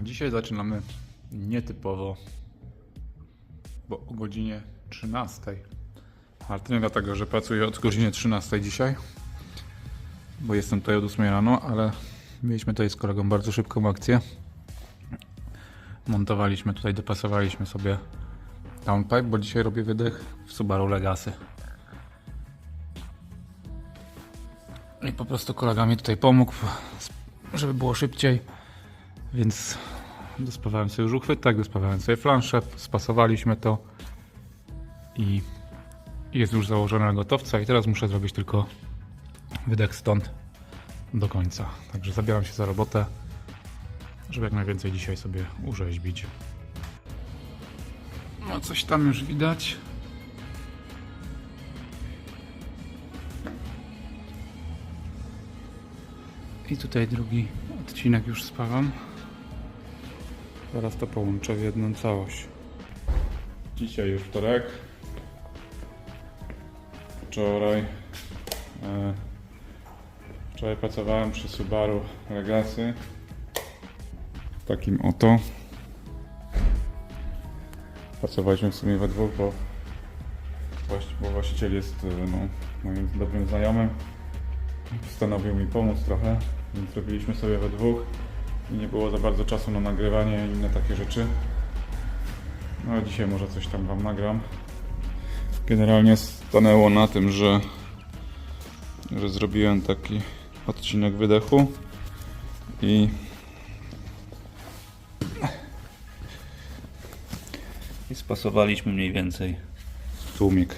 A dzisiaj zaczynamy nietypowo, bo o godzinie 13. Ale to nie dlatego, że pracuję od godziny 13 dzisiaj, bo jestem tutaj od 8 rano, ale mieliśmy tutaj z kolegą bardzo szybką akcję. Montowaliśmy tutaj, dopasowaliśmy sobie downpipe, bo dzisiaj robię wydech w Subaru Legacy. I po prostu kolega mi tutaj pomógł, żeby było szybciej. Więc dospawałem sobie już uchwytek, dospawałem sobie flanszę, spasowaliśmy to i jest już założone na gotowca i teraz muszę zrobić tylko wydech stąd do końca. Także zabieram się za robotę, żeby jak najwięcej dzisiaj sobie urzeźbić. No coś tam już widać. I tutaj drugi odcinek już spawam. Zaraz to połączę w jedną całość. Dzisiaj już wtorek. Wczoraj. E, wczoraj pracowałem przy Subaru Legacy. Takim oto. Pracowaliśmy w sumie we dwóch, bo, bo właściciel jest e, no, moim dobrym znajomym. Postanowił mi pomóc trochę, więc robiliśmy sobie we dwóch i nie było za bardzo czasu na nagrywanie i inne takie rzeczy. No ale dzisiaj może coś tam Wam nagram. Generalnie stanęło na tym, że, że zrobiłem taki odcinek wydechu i I spasowaliśmy mniej więcej. tłumik.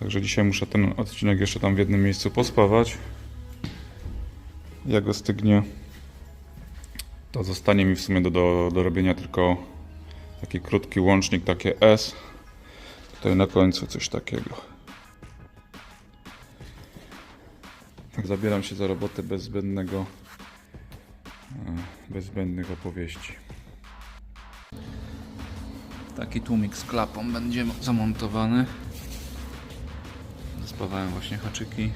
Także dzisiaj muszę ten odcinek jeszcze tam w jednym miejscu pospawać. Jak ostygnie, to zostanie mi w sumie do, do, do robienia tylko taki krótki łącznik, takie S. Tutaj na końcu coś takiego. Tak zabieram się za robotę bez zbędnego, e, bez zbędnych opowieści. Taki tłumik z klapą będzie zamontowany. Zaspawałem właśnie haczyki.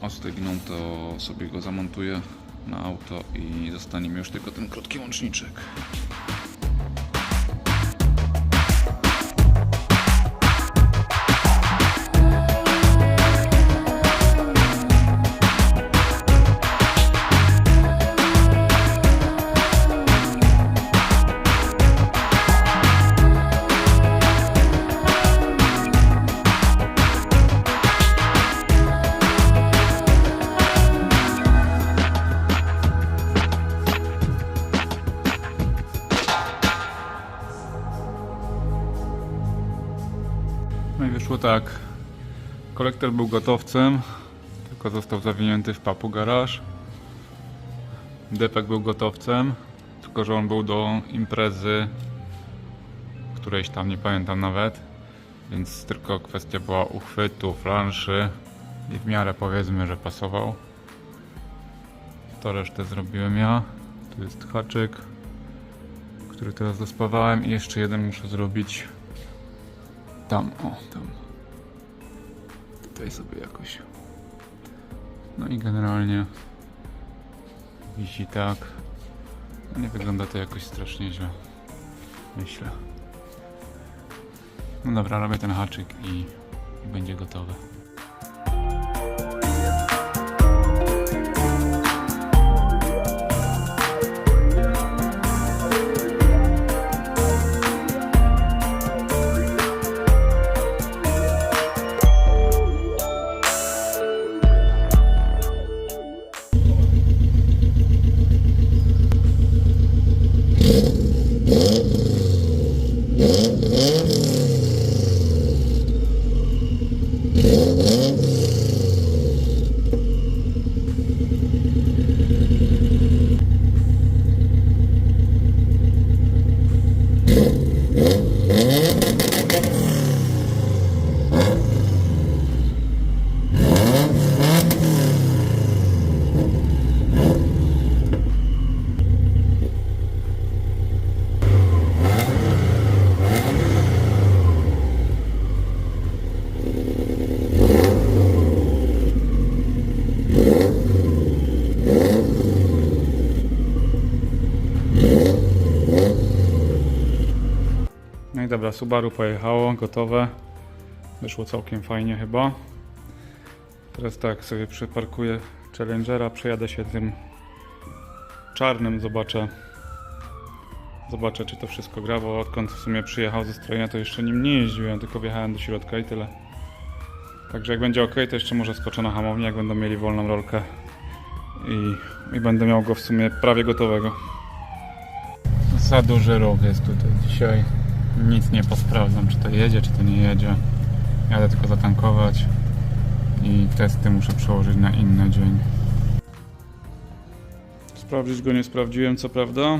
Ostygną to sobie go zamontuję na auto i zostanie mi już tylko ten krótki łączniczek. Kolektor był gotowcem, tylko został zawinięty w papu garaż. Depek był gotowcem, tylko że on był do imprezy którejś tam, nie pamiętam nawet. Więc tylko kwestia była uchwytu, flanszy i w miarę powiedzmy, że pasował. To resztę zrobiłem ja. Tu jest haczyk, który teraz dospawałem i jeszcze jeden muszę zrobić tam, o, tam. Tutaj sobie jakoś. No i generalnie wisi tak. Nie wygląda to jakoś strasznie źle. Myślę. No dobra, robię ten haczyk i, i będzie gotowe. Dobra, Subaru pojechało, gotowe. Wyszło całkiem fajnie chyba. Teraz tak, sobie przeparkuję Challengera, przejadę się tym czarnym, zobaczę zobaczę czy to wszystko gra, bo odkąd w sumie przyjechał ze strojenia to jeszcze nim nie jeździłem, tylko wjechałem do środka i tyle. Także jak będzie ok, to jeszcze może skoczę na hamownię, jak będą mieli wolną rolkę i, i będę miał go w sumie prawie gotowego. Za duży ruch jest tutaj dzisiaj. Nic nie posprawdzam, czy to jedzie, czy to nie jedzie. Jadę tylko zatankować i testy muszę przełożyć na inny dzień. Sprawdzić go nie sprawdziłem, co prawda,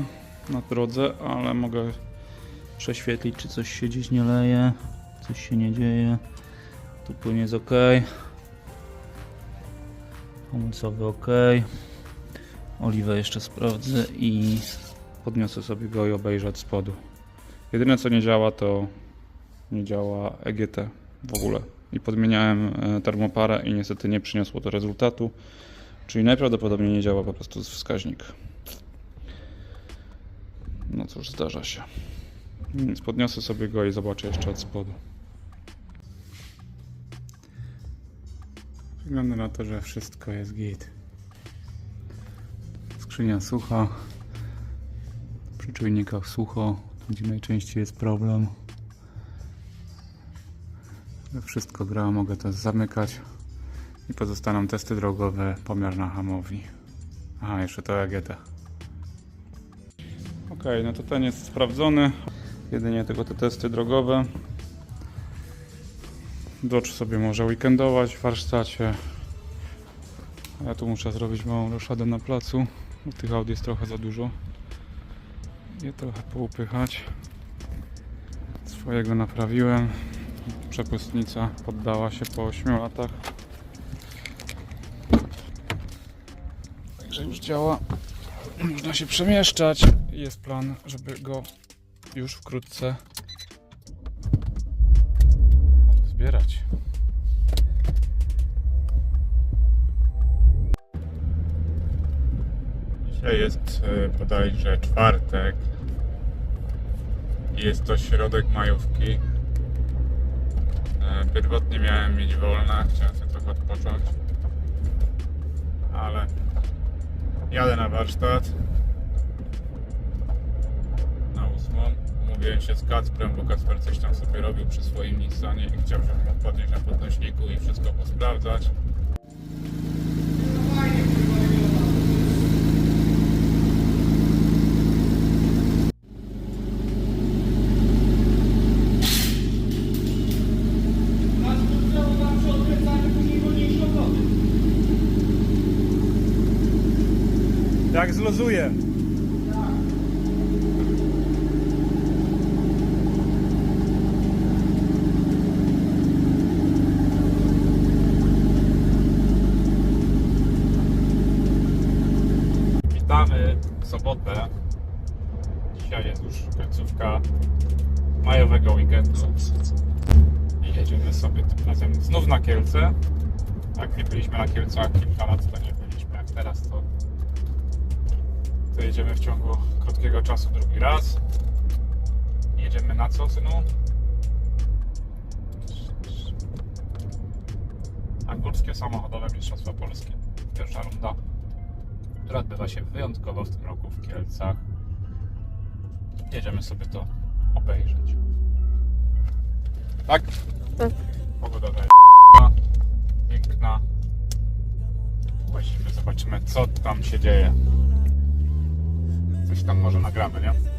na drodze, ale mogę prześwietlić, czy coś się gdzieś nie leje, coś się nie dzieje. Tu płynie jest ok. Hamulcowy ok. Oliwę jeszcze sprawdzę i podniosę sobie go i obejrzę od spodu. Jedyne co nie działa to nie działa EGT w ogóle. I podmieniałem e, termoparę i niestety nie przyniosło to rezultatu. Czyli najprawdopodobniej nie działa po prostu wskaźnik. No cóż, zdarza się. Więc podniosę sobie go i zobaczę jeszcze od spodu. Wygląda na to, że wszystko jest git. Skrzynia sucha. Przy czujnikach sucho, gdzie najczęściej jest problem. Wszystko gra, mogę to zamykać. I pozostaną testy drogowe, pomiar na hamowi. Aha, jeszcze to EGT. Ok, no to ten jest sprawdzony. Jedynie tylko te testy drogowe. Dodge sobie może weekendować w warsztacie. A ja tu muszę zrobić małą roszadę na placu, bo tych aut jest trochę za dużo. Je trochę poupychać. Swojego naprawiłem. Przepustnica poddała się po 8 latach. Także już działa. Można się przemieszczać. Jest plan, żeby go już wkrótce zbierać. Dzisiaj jest e, bodajże czwartek. Jest to środek majówki. E, Pierwotnie miałem mieć wolne, chciałem sobie trochę odpocząć. Ale jadę na warsztat. Na ósmą. Umówiłem się z Kacprem, bo Kacper coś tam sobie robił przy swoim Nissanie i chciał, żebym podnieść na podnośniku i wszystko posprawdzać. Jak zluzuje. Witamy w sobotę. Dzisiaj jest już końcówka majowego weekendu. Jedziemy sobie tym razem znów na Kielce. Jak nie byliśmy na Kielcach kilka lat, to nie byliśmy. Jak teraz, to to jedziemy w ciągu krótkiego czasu drugi raz. Jedziemy na co, synu? Na górskie samochodowe Mistrzostwa Polskie. Pierwsza runda, która odbywa się wyjątkowo w tym roku w Kielcach. Jedziemy sobie to obejrzeć. Tak? Tak. Pogoda daje piękna. Właściwie zobaczymy, co tam się dzieje. Coś tam może nagramy, nie?